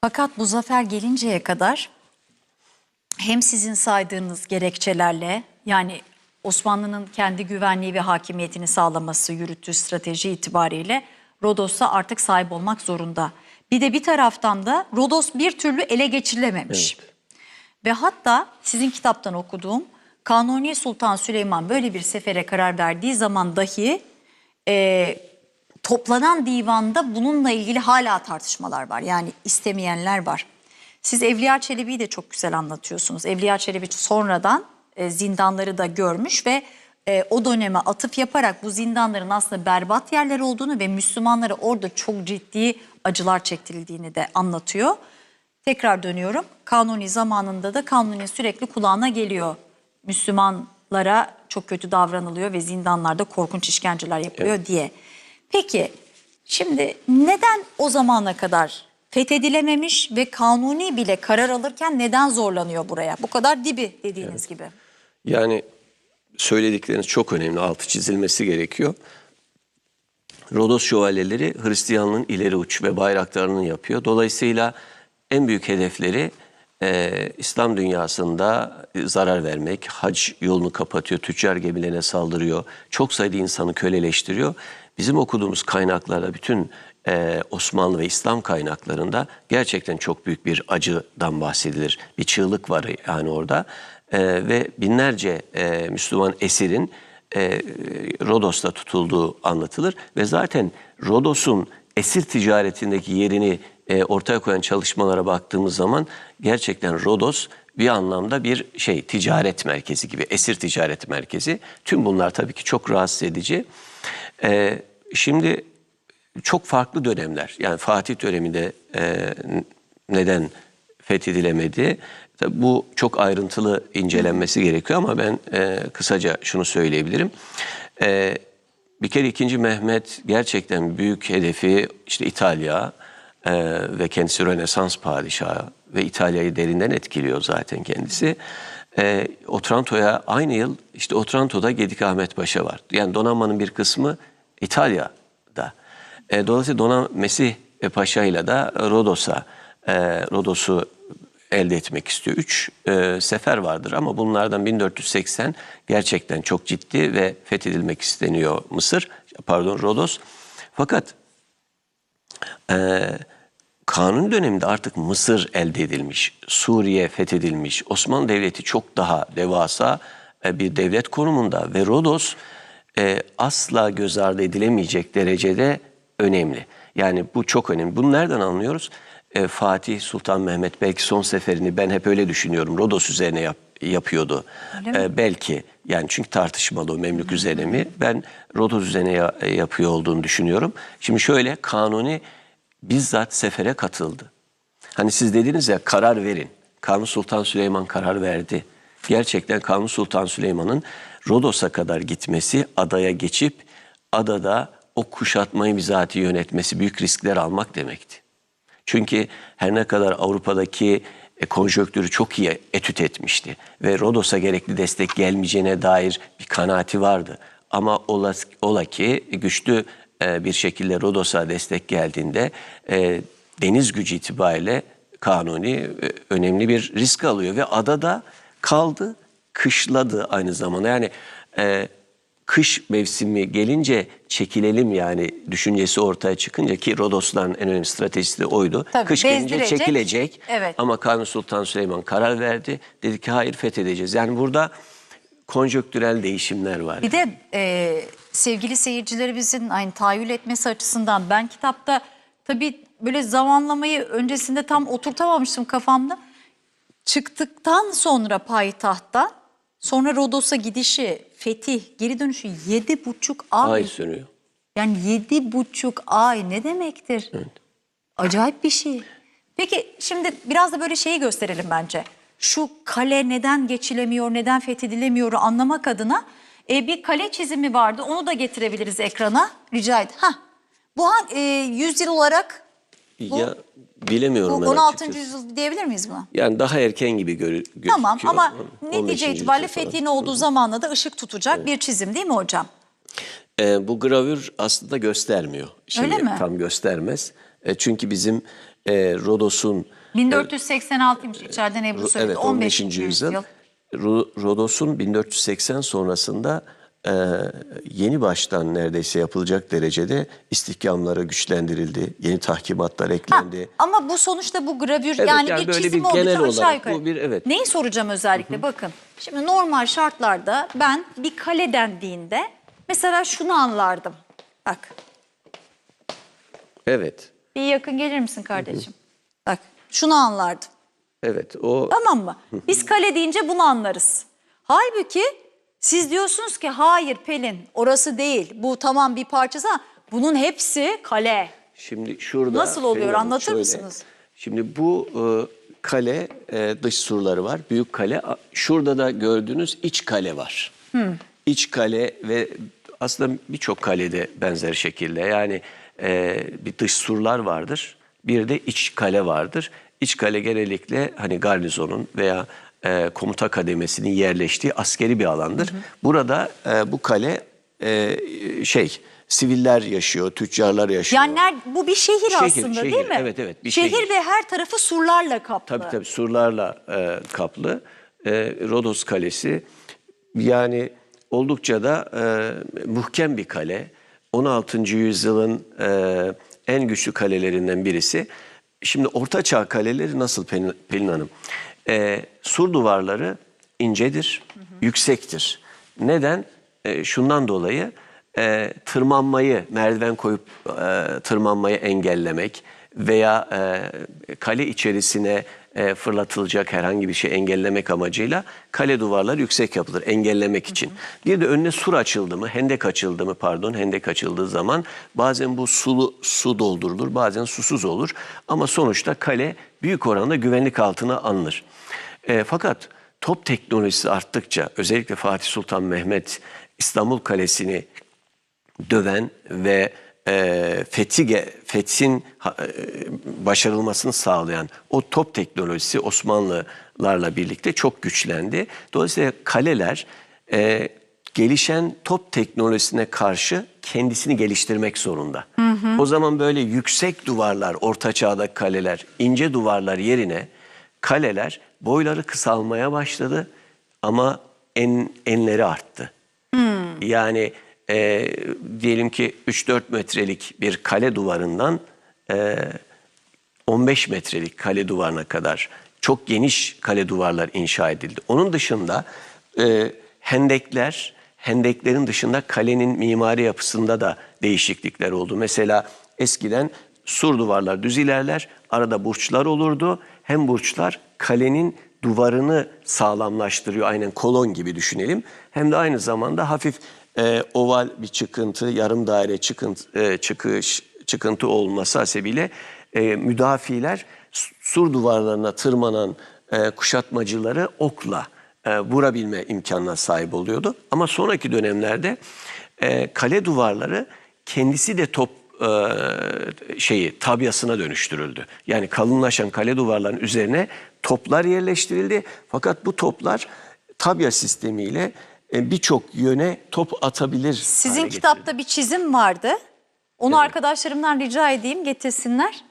Fakat bu zafer gelinceye kadar hem sizin saydığınız gerekçelerle yani Osmanlı'nın kendi güvenliği ve hakimiyetini sağlaması yürüttüğü strateji itibariyle Rodos'a artık sahip olmak zorunda. Bir de bir taraftan da Rodos bir türlü ele geçirilememiş. Ve hatta sizin kitaptan okuduğum Kanuni Sultan Süleyman böyle bir sefere karar verdiği zaman dahi e, toplanan divanda bununla ilgili hala tartışmalar var. Yani istemeyenler var. Siz Evliya Çelebi'yi de çok güzel anlatıyorsunuz. Evliya Çelebi sonradan e, zindanları da görmüş ve e, o döneme atıf yaparak bu zindanların aslında berbat yerler olduğunu ve Müslümanlara orada çok ciddi acılar çektirildiğini de anlatıyor. Tekrar dönüyorum. Kanuni zamanında da Kanuni sürekli kulağına geliyor. Müslümanlara çok kötü davranılıyor ve zindanlarda korkunç işkenceler yapılıyor diye. Peki şimdi neden o zamana kadar fethedilememiş ve kanuni bile karar alırken neden zorlanıyor buraya? Bu kadar dibi dediğiniz gibi. Yani söyledikleriniz çok önemli, altı çizilmesi gerekiyor. Rodos şövalyeleri Hristiyanlığın ileri uç ve bayraklarını yapıyor. Dolayısıyla en büyük hedefleri e, İslam dünyasında zarar vermek, hac yolunu kapatıyor, tüccar gemilerine saldırıyor, çok sayıda insanı köleleştiriyor. Bizim okuduğumuz kaynaklarda bütün e, Osmanlı ve İslam kaynaklarında gerçekten çok büyük bir acıdan bahsedilir. Bir çığlık var yani orada E, ve binlerce e, Müslüman esirin e, Rodos'ta tutulduğu anlatılır ve zaten Rodos'un esir ticaretindeki yerini e, ortaya koyan çalışmalara baktığımız zaman gerçekten Rodos bir anlamda bir şey ticaret merkezi gibi esir ticaret merkezi. Tüm bunlar tabii ki çok rahatsız edici. E, şimdi çok farklı dönemler yani Fatih döneminde e, neden fethedilemedi? Tabii bu çok ayrıntılı incelenmesi gerekiyor ama ben e, kısaca şunu söyleyebilirim. E, bir kere 2. Mehmet gerçekten büyük hedefi işte İtalya e, ve kendisi Rönesans padişahı ve İtalya'yı derinden etkiliyor zaten kendisi. E, Otranto'ya aynı yıl işte Otranto'da Gedik Ahmet Paşa var. Yani donanmanın bir kısmı İtalya'da. E, dolayısıyla Donanma Mesih Paşa ile de Rodos'a e, Rodos'u elde etmek istiyor. Üç e, sefer vardır ama bunlardan 1480 gerçekten çok ciddi ve fethedilmek isteniyor Mısır, pardon Rodos. Fakat e, kanun döneminde artık Mısır elde edilmiş, Suriye fethedilmiş, Osmanlı Devleti çok daha devasa e, bir devlet konumunda ve Rodos e, asla göz ardı edilemeyecek derecede önemli. Yani bu çok önemli. Bunu nereden anlıyoruz? E, Fatih Sultan Mehmet belki son seferini ben hep öyle düşünüyorum. Rodos üzerine yap, yapıyordu. E, belki yani çünkü tartışmalı o Memlük üzerine mi? Ben Rodos üzerine ya- yapıyor olduğunu düşünüyorum. Şimdi şöyle Kanuni bizzat sefere katıldı. Hani siz dediniz ya karar verin. Kanuni Sultan Süleyman karar verdi. Gerçekten Kanuni Sultan Süleyman'ın Rodos'a kadar gitmesi, adaya geçip adada o kuşatmayı bizatihi yönetmesi büyük riskler almak demekti. Çünkü her ne kadar Avrupa'daki e, konjonktürü çok iyi etüt etmişti ve Rodos'a gerekli destek gelmeyeceğine dair bir kanaati vardı. Ama ola, ola ki güçlü e, bir şekilde Rodos'a destek geldiğinde e, deniz gücü itibariyle Kanuni önemli bir risk alıyor ve adada kaldı, kışladı aynı zamanda. Yani e, kış mevsimi gelince çekilelim yani düşüncesi ortaya çıkınca ki Rodos'ların en önemli stratejisi de oydu. Tabii, kış gelince çekilecek Evet. ama Kanuni Sultan Süleyman karar verdi. Dedi ki hayır fethedeceğiz. Yani burada konjöktürel değişimler var. Bir de e, sevgili seyircilerimizin aynı tahayyül etmesi açısından ben kitapta tabii böyle zamanlamayı öncesinde tam oturtamamıştım kafamda. Çıktıktan sonra payitahttan sonra Rodos'a gidişi, fetih, geri dönüşü yedi buçuk ay. Ay sürüyor. Yani yedi buçuk ay ne demektir? Acayip bir şey. Peki şimdi biraz da böyle şeyi gösterelim bence. Şu kale neden geçilemiyor, neden fethedilemiyor anlamak adına e, bir kale çizimi vardı. Onu da getirebiliriz ekrana. Rica et. Hah. Bu e, yüzyıl olarak ya bu bilemiyorum ben 16. açıkçası. yüzyıl diyebilir miyiz buna? Yani daha erken gibi gözüküyor. Tamam ama netice 15. itibariyle yüzyıl falan. fethin olduğu zamanla da ışık tutacak bir çizim değil mi hocam? E, bu gravür aslında göstermiyor. Şimdi Öyle mi? Tam göstermez. E, çünkü bizim e, Rodos'un 1486'ymış içeriden Ebru söyledi. evet 15. yüzyıl. Ro- Rodos'un 1480 sonrasında e, yeni baştan neredeyse yapılacak derecede istihkamlara güçlendirildi. Yeni tahkimatlar eklendi. Ama bu sonuçta bu gravür Evet, yani, yani bir çizim bir genel için aşağı olarak yukarı. bu bir- evet. Neyi soracağım özellikle bakın. Şimdi normal şartlarda ben bir kale dendiğinde mesela şunu anlardım. Bak Evet. bir yakın gelir misin kardeşim? Bak şunu anlardım. Evet. O Tamam mı? Biz kale deyince bunu anlarız. Halbuki siz diyorsunuz ki hayır Pelin orası değil. Bu tamam bir parçası ama bunun hepsi kale. Şimdi şurada Nasıl oluyor? Pelin Hanım, Anlatır şöyle. mısınız? Şimdi bu e, kale e, dış surları var. Büyük kale. A- Şurada da gördüğünüz iç kale var. İç kale ve aslında birçok kalede benzer şekilde yani e, bir dış surlar vardır. Bir de iç kale vardır. İç kale genellikle hani garnizonun veya e, komuta kademesinin yerleştiği askeri bir alandır. Burada e, bu kale e, şey siviller yaşıyor, tüccarlar yaşıyor. Yani ner- bu bir şehir, Şehir, aslında şehir. değil mi? Evet, evet, bir şehir. şehir. ve her tarafı surlarla kaplı. Tabii tabii surlarla e, kaplı. E, Rodos Kalesi yani oldukça da e, muhkem bir kale. 16. yüzyılın e, en güçlü kalelerinden birisi. Şimdi Orta Çağ kaleleri nasıl Pelin, Pelin Hanım? E, sur duvarları incedir, yüksektir. Neden? E, şundan dolayı e, tırmanmayı, merdiven koyup e, tırmanmayı engellemek veya e, kale içerisine e, fırlatılacak herhangi bir şey engellemek amacıyla kale duvarları yüksek yapılır engellemek için. Bir de önüne sur açıldı mı, hendek açıldı mı pardon, hendek açıldığı zaman bazen bu sulu su doldurulur, bazen susuz olur ama sonuçta kale büyük oranda güvenlik altına alınır. E, fakat top teknolojisi arttıkça özellikle Fatih Sultan Mehmet İstanbul Kalesi'ni döven ve e, fethi, ge- fethin e, başarılmasını sağlayan o top teknolojisi Osmanlılarla birlikte çok güçlendi. Dolayısıyla kaleler e, gelişen top teknolojisine karşı kendisini geliştirmek zorunda. O zaman böyle yüksek duvarlar, orta çağda kaleler, ince duvarlar yerine kaleler boyları kısalmaya başladı ama en enleri arttı. Yani e, diyelim ki 3-4 metrelik bir kale duvarından e, 15 metrelik kale duvarına kadar çok geniş kale duvarlar inşa edildi. Onun dışında e, hendekler, hendeklerin dışında kalenin mimari yapısında da değişiklikler oldu. Mesela eskiden sur duvarlar düz ilerler, arada burçlar olurdu. Hem burçlar kalenin duvarını sağlamlaştırıyor. Aynen kolon gibi düşünelim. Hem de aynı zamanda hafif e, oval bir çıkıntı, yarım daire çıkıntı, e, çıkış, çıkıntı olması hasebiyle e, müdafiler su- sur duvarlarına tırmanan e, kuşatmacıları okla e, vurabilme imkanına sahip oluyordu. Ama sonraki dönemlerde e, kale duvarları kendisi de top e, şeyi tabyasına dönüştürüldü. Yani kalınlaşan kale duvarlarının üzerine toplar yerleştirildi. Fakat bu toplar tabya sistemiyle e, birçok yöne top atabilir. Sizin kitapta bir çizim vardı. Onu arkadaşlarımdan rica edeyim getirsinler.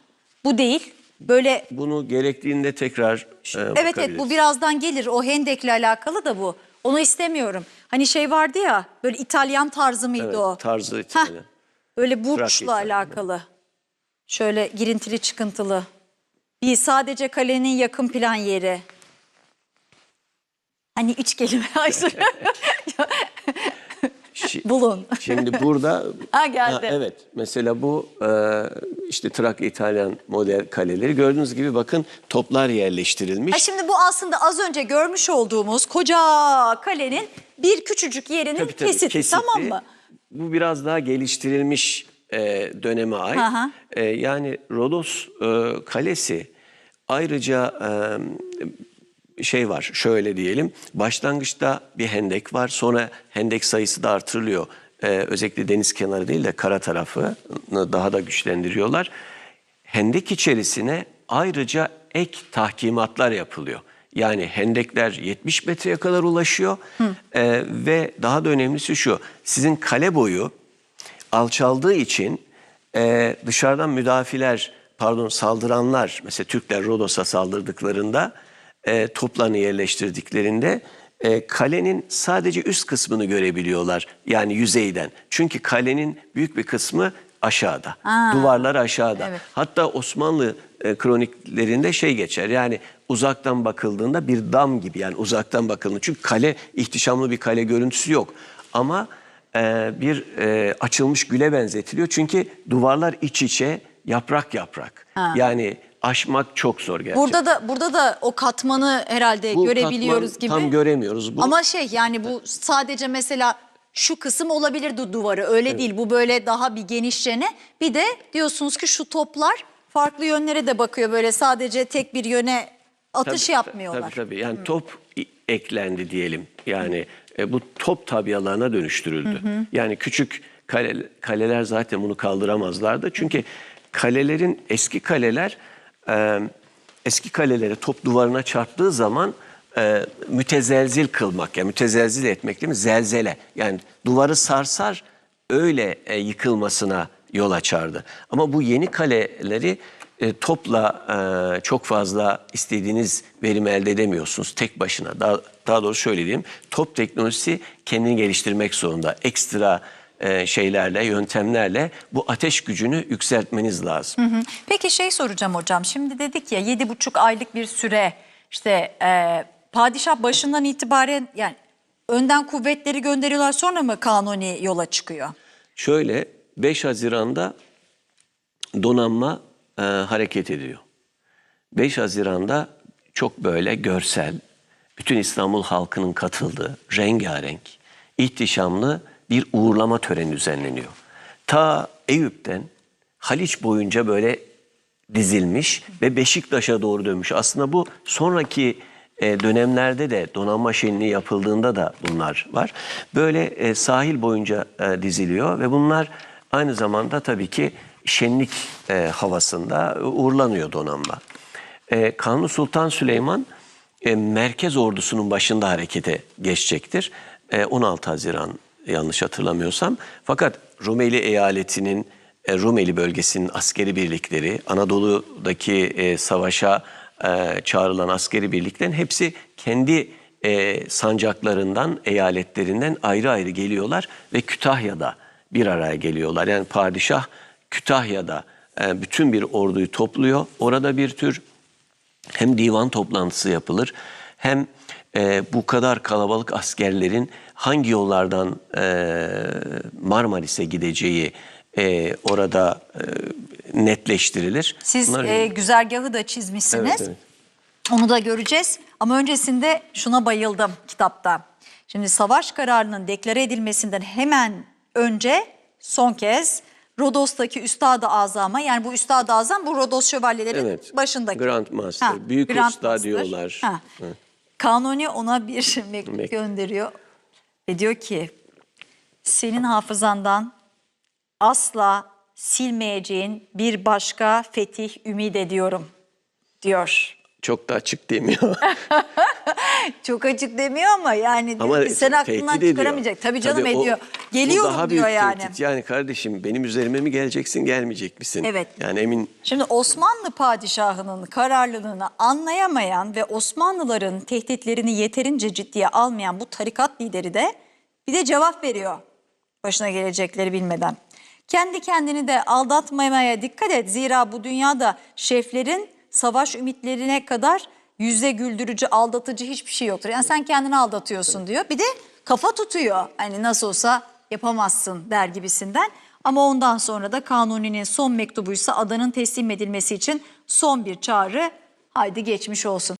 Bu değil. Böyle Bunu gerektiğinde tekrar e, evet evet bu birazdan gelir. O hendekle alakalı da bu. Onu istemiyorum. Hani şey vardı ya böyle İtalyan tarzı mıydı Evet, o? tarzı İtalyan. böyle burçla İtalyan. alakalı. Şöyle girintili çıkıntılı. Bir sadece kalenin yakın plan yeri. Hani üç kelime Şi- bulun. Şimdi burada Ha, geldi. evet mesela bu e, işte Trakya İtalyan model kaleleri gördüğünüz gibi bakın toplar yerleştirilmiş. Ha şimdi bu aslında az önce görmüş olduğumuz koca kalenin bir küçücük yerinin Tabii, tabii, kesiti, kesiti. tamam mı? Bu biraz daha geliştirilmiş e, döneme ait. E, yani Rodos e, Kalesi ayrıca e, şey var şöyle diyelim. Başlangıçta bir hendek var. Sonra hendek sayısı da artırılıyor. E, özellikle deniz kenarı değil de kara tarafını daha da güçlendiriyorlar. Hendek içerisine ayrıca ek tahkimatlar yapılıyor. Yani hendekler 70 metreye kadar ulaşıyor Ee, ve daha da önemlisi şu sizin kale boyu alçaldığı için e, dışarıdan müdafiler pardon saldıranlar mesela Türkler Rodos'a saldırdıklarında e, toplarını yerleştirdiklerinde e, kalenin sadece üst kısmını görebiliyorlar yani yüzeyden. Çünkü kalenin büyük bir kısmı aşağıda. Duvarlar aşağıda. Evet. Hatta Osmanlı e, kroniklerinde şey geçer. Yani uzaktan bakıldığında bir dam gibi yani uzaktan bakıldığında. Çünkü kale ihtişamlı bir kale görüntüsü yok. Ama e, bir e, açılmış güle benzetiliyor. Çünkü duvarlar iç içe yaprak yaprak. Yani aşmak çok zor gerçekten. Burada da burada da o katmanı herhalde Bu görebiliyoruz katman gibi. Tam göremiyoruz. Bu, Ama şey yani bu sadece mesela şu kısım olabilirdi duvarı öyle değil. Bu böyle daha bir genişçene. Bir de diyorsunuz ki şu toplar farklı yönlere de bakıyor böyle sadece tek bir yöne atış Tabii, yapmıyorlar. Tabii tabii. Yani top i- eklendi diyelim. Yani e, bu top tabialarına dönüştürüldü. Yani küçük kale, kaleler zaten bunu kaldıramazlardı. Çünkü kalelerin eski kaleler e, eski kaleleri top duvarına çarptığı zaman e, mütezelzil kılmak yani mütezelzil etmek değil mi? Zelzele. Yani duvarı sarsar öyle e, yıkılmasına yol açardı. Ama bu yeni kaleleri e, topla e, çok fazla istediğiniz verimi elde edemiyorsunuz tek başına. Daha, daha doğrusu şöyle diyeyim. Top teknolojisi kendini geliştirmek zorunda. Ekstra e, şeylerle, yöntemlerle bu ateş gücünü yükseltmeniz lazım. Peki şey soracağım hocam. Şimdi dedik ya yedi buçuk aylık bir süre işte e, padişah başından itibaren yani önden kuvvetleri gönderiyorlar sonra mı kanuni yola çıkıyor? Şöyle 5 Haziran'da donanma e, hareket ediyor. 5 Haziran'da çok böyle görsel, bütün İstanbul halkının katıldığı rengarenk, ihtişamlı bir uğurlama töreni düzenleniyor. Ta Eyüp'ten Haliç boyunca böyle dizilmiş ve Beşiktaş'a doğru dönmüş. Aslında bu sonraki e, dönemlerde de donanma şenliği yapıldığında da bunlar var. Böyle e, sahil boyunca e, diziliyor ve bunlar aynı zamanda tabii ki şenlik havasında uğurlanıyor donanma. Kanuni Sultan Süleyman merkez ordusunun başında harekete geçecektir. E, 16 Haziran yanlış hatırlamıyorsam. Fakat Rumeli eyaletinin e, Rumeli bölgesinin askeri birlikleri, Anadolu'daki e, savaşa e, çağrılan askeri birliklerin hepsi kendi sancaklarından, eyaletlerinden ayrı ayrı geliyorlar ve Kütahya'da bir araya geliyorlar. Yani padişah Kütahya'da bütün bir orduyu topluyor. Orada bir tür hem divan toplantısı yapılır hem e, bu kadar kalabalık askerlerin hangi yollardan e, Marmaris'e gideceği e, orada e, netleştirilir. Siz Bunlar- e, güzergahı da çizmişsiniz. Evet, evet. Onu da göreceğiz. Ama öncesinde şuna bayıldım kitapta. Şimdi savaş kararının deklare edilmesinden hemen önce son kez Rodos'taki Üstad-ı Azam'a yani bu Üstad-ı Azam bu Rodos şövalyelerin Evet. başındaki. Grand Master, büyük Grand usta Master. diyorlar. Ha. Kanuni ona bir mektup gönderiyor ve diyor ki senin hafızandan asla silmeyeceğin bir başka fetih ümit ediyorum diyor. Çok da açık demiyor. Çok açık demiyor ama yani diyor Ama ki sen aklından ediyor. çıkaramayacak. Tabii canım Tabii o- ediyor. bu Geliyorum daha diyor yani. tehdit. Yani kardeşim benim üzerime mi geleceksin gelmeyecek misin? Evet. Yani emin Şimdi Osmanlı padişahının kararlılığını anlayamayan ve Osmanlıların tehditlerini yeterince ciddiye almayan bu tarikat lideri de bir de cevap veriyor. Başına gelecekleri bilmeden. Kendi kendini de aldatmamaya dikkat et. Zira bu dünyada şeflerin savaş ümitlerine kadar yüze güldürücü, aldatıcı hiçbir şey yoktur. Yani sen kendini aldatıyorsun diyor. Bir de kafa tutuyor. Hani nasıl olsa yapamazsın der gibisinden. Ama ondan sonra da Kanuni'nin son mektubuysa adanın teslim edilmesi için son bir çağrı. Haydi geçmiş olsun.